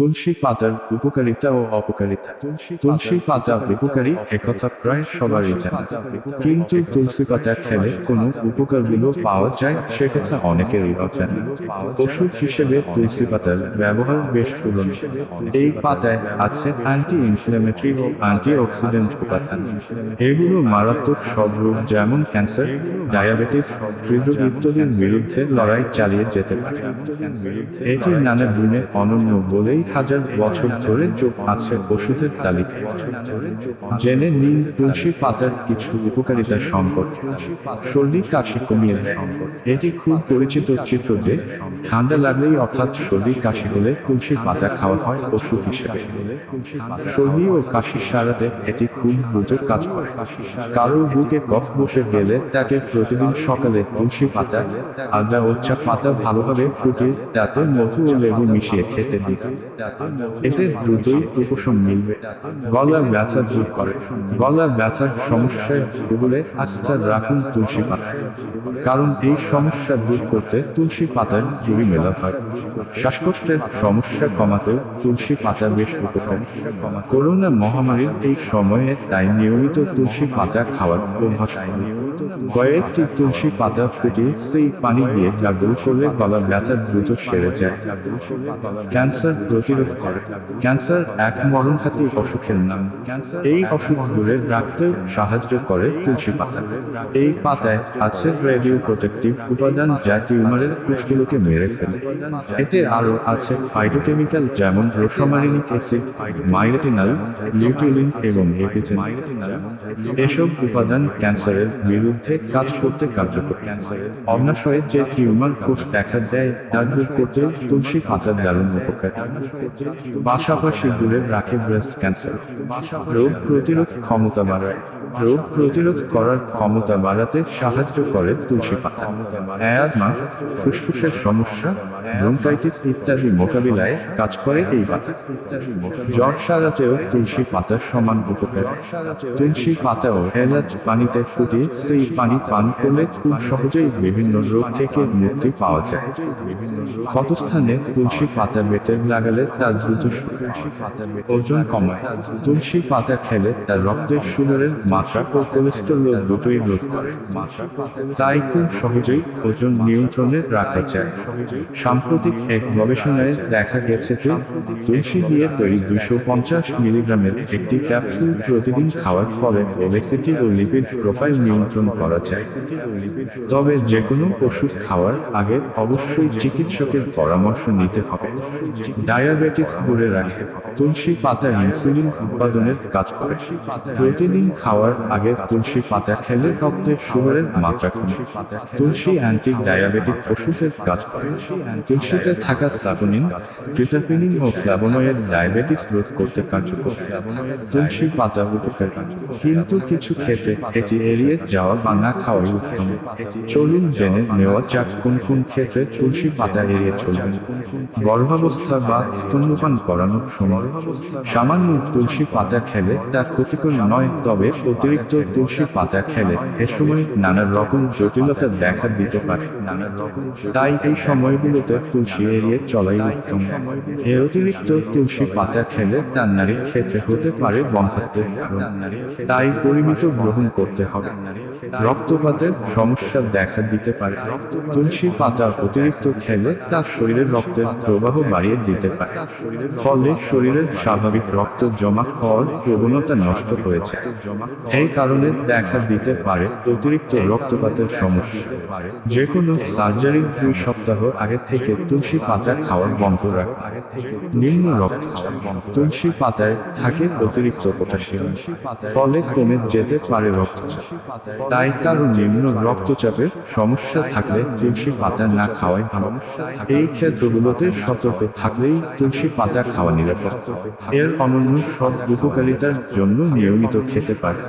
তুলসী পাতার উপকারিতা ও অপকারিতা। তুলসী পাতা উপকারী একথা প্রায় সবারই জানা। কিন্তু তুলসী পাতা খেলে কোনো উপকারগুলো পাওয়া যায় সে কথা অনেকেরই অজানা। ওষুধ হিসেবে তুলসী পাতার ব্যবহার বেশ পুরনো এই পাতায় আছে অ্যান্টি ইনফ্লেমেটরি ও অ্যান্টি অক্সিডেন্ট উপাদান। এগুলো মারাত্মক সব রোগ যেমন ক্যান্সার ডায়াবেটিস হৃদরোগ ইত্যাদির বিরুদ্ধে লড়াই চালিয়ে যেতে পারে। এটি নানা গুণে অনন্য বলেই হাজার বছর ধরে যোগ আছে ওষুধের তালিকায়। জেনে নিন তুলসী পাতার কিছু উপকারিতা সম্পর্কে। সর্দি, কাশি কমিয়ে দেয়। এটি খুব পরিচিত চিত্র যে ঠান্ডা লাগলেই অর্থাৎ সর্দি, কাশি হলে তুলসী পাতা খাওয়া হয় ওষুধ হিসেবে। সর্দি ও কাশি সারাতে এটি খুব দ্রুত কাজ করে। কারোর বুকে কফ বসে গেলে তাকে প্রতিদিন সকালে তুলসী পাতা, আদা ও চা পাতা ভালোভাবে ফুটিয়ে তাতে মধু ও লেবু মিশিয়ে খেতে দিতে এতে দ্রুতই উপশম মিলবে। গলা ব্যথা দূর করে। গলা ব্যথার সমস্যায় ভুগলে আস্থা রাখুন তুলসী পাতা কারণ এই সমস্যা দূর করতে তুলসী পাতার জুড়ি মেলা হয়। শ্বাসকষ্টের সমস্যা কমাতেও তুলসী পাতা বেশ উপকারী। করোনা মহামারীর এই সময়ে তাই নিয়মিত তুলসী পাতা খাওয়ার অভ্যাস করুন। কয়েকটি তুলসী পাতা ফুটিয়ে সেই পানি দিয়ে গার্গল করলে গলা ব্যথা দ্রুত সেরে যায়। ক্যান্সার প্রতিরোধ করে। ক্যান্সার এক মরণঘাতী অসুখের নাম। এই অসুখ দূরে রাখতে সাহায্য করে তুলসী পাতা। এই পাতায় আছে রেডিও প্রোটেক্টিভ উপাদান যা টিউমারের কোষগুলোকে মেরে ফেলে। এতে আরও আছে ফাইটোকেমিক্যাল যেমন রোসামারিনিক অ্যাসিড, মাইরেটিনাল, লিউটিলিন এবং এসব উপাদান ক্যান্সারের বিরুদ্ধে কাজ করতে কার্যকর। অগ্নাশয়ের যে টিউমার কোষ দেখা দেয় তা দূর করতে তুলসী পাতার দারুণ উপকার। পাশাপাশি দূরে রাখে ব্রেস্ট ক্যান্সার রোগ প্রতিরোধ ক্ষমতা বাড়ায়। রোগ প্রতিরোধ করার ক্ষমতা বাড়াতে সাহায্য করে তুলসী পাতা, অ্যাজমা, ফুসফুসের সমস্যা, ব্রঙ্কাইটিস ইত্যাদি মোকাবিলায় কাজ করে এই পাতা। জ্বর সারাতেও তুলসী পাতার সমান উপকার। তুলসী পাতা ও পানিতে ফুটিয়ে সেই পানি পান করলে খুব সহজেই বিভিন্ন রোগ থেকে মুক্তি পাওয়া যায়। ক্ষতস্থানে তুলসী পাতা বেটে লাগালে তা দ্রুত শুকায়। ওজন কমায়। তুলসী পাতা খেলে তা রক্তের সুগারের মাত্রা ও কোলেস্টেরল দুটোই রোধ করে। তাই খুব সহজেই ওজন নিয়ন্ত্রণে রাখা যায়। সাম্প্রতিক এক গবেষণায় দেখা গেছে যে তুলসী দিয়ে তৈরি দুইশো পঞ্চাশ মিলিগ্রামের একটি ক্যাপসুল প্রতিদিন খাওয়ার ফলে ওবেসিটি ও লিপিড প্রোফাইল নিয়ন্ত্রণ করা যায়। তবে যে কোনো ওষুধ খাওয়ার আগে অবশ্যই চিকিৎসকের পরামর্শ নিতে হবে। ডায়াবেটিস দূরে রাখে। তুলসী পাতা ইনসুলিন উৎপাদনের কাজ করে। প্রতিদিন খাওয়ার আগে তুলসী পাতা খেলে রক্তে সুগারের মাত্রা কমে। তুলসী অ্যান্টি ডায়াবেটিক ওষুধের কাজ করে। তুলসীতে থাকা সাপোনিন ট্রিটারপিনিন ও ফ্ল্যাভোনয়েড ডায়াবেটিস রোধ করতে কার্যকর। তুলসী পাতা উপকার কিন্তু কিছু ক্ষেত্রে এটি এড়িয়ে যাওয়া বা না খাওয়াই উত্তম। চলুন জেনে নেওয়া যাক কোন কোন ক্ষেত্রে তুলসী পাতা এড়িয়ে চলবেন। গর্ভাবস্থা বা স্তন্যপান করানোর সময় সামান্য তুলসী পাতা খেলে তা ক্ষতিকর নয়, তবে অতিরিক্ত তুলসী পাতা খেলে এ সময় নানা রকম জটিলতা দেখা দিতে পারে। নানা রকম তাই এই সময়গুলোতে তুলসী এড়িয়ে চলাই উত্তম। এ অতিরিক্ত তুলসী পাতা খেলে তার নারীর ক্ষেত্রে হতে পারে বন্ধাত্মের কারণ। তাই পরিমিত গ্রহণ করতে হবে। রক্তপাতের সমস্যা দেখা দিতে পারে। তুলসী পাতা অতিরিক্ত খেলে তা শরীরের রক্তের প্রবাহ বাড়িয়ে দিতে পারে। ফলে শরীরের স্বাভাবিক রক্ত জমা হওয়ার প্রবণতা নষ্ট হয়ে যায়। এই কারণে দেখা দিতে পারে অতিরিক্ত রক্তপাতের সমস্যা। যে কোনো সার্জারির দুই সপ্তাহ আগে থেকে তুলসী পাতা খাওয়া বন্ধ রাখা নিম্ন রক্তচাপ তুলসী পাতায় থাকে অতিরিক্ত পটাশিয়াম। ফলে কমে যেতে পারে রক্তচাপ। তাই কারও নিম্ন রক্তচাপের সমস্যা থাকলে তুলসী পাতা না খাওয়াই ভালো। এই ক্ষেত্রগুলোতে সতর্ক থাকলেই তুলসী পাতা খাওয়া নিরাপদ। এর অনন্য সব উপকারিতার জন্য নিয়মিত খেতে পারে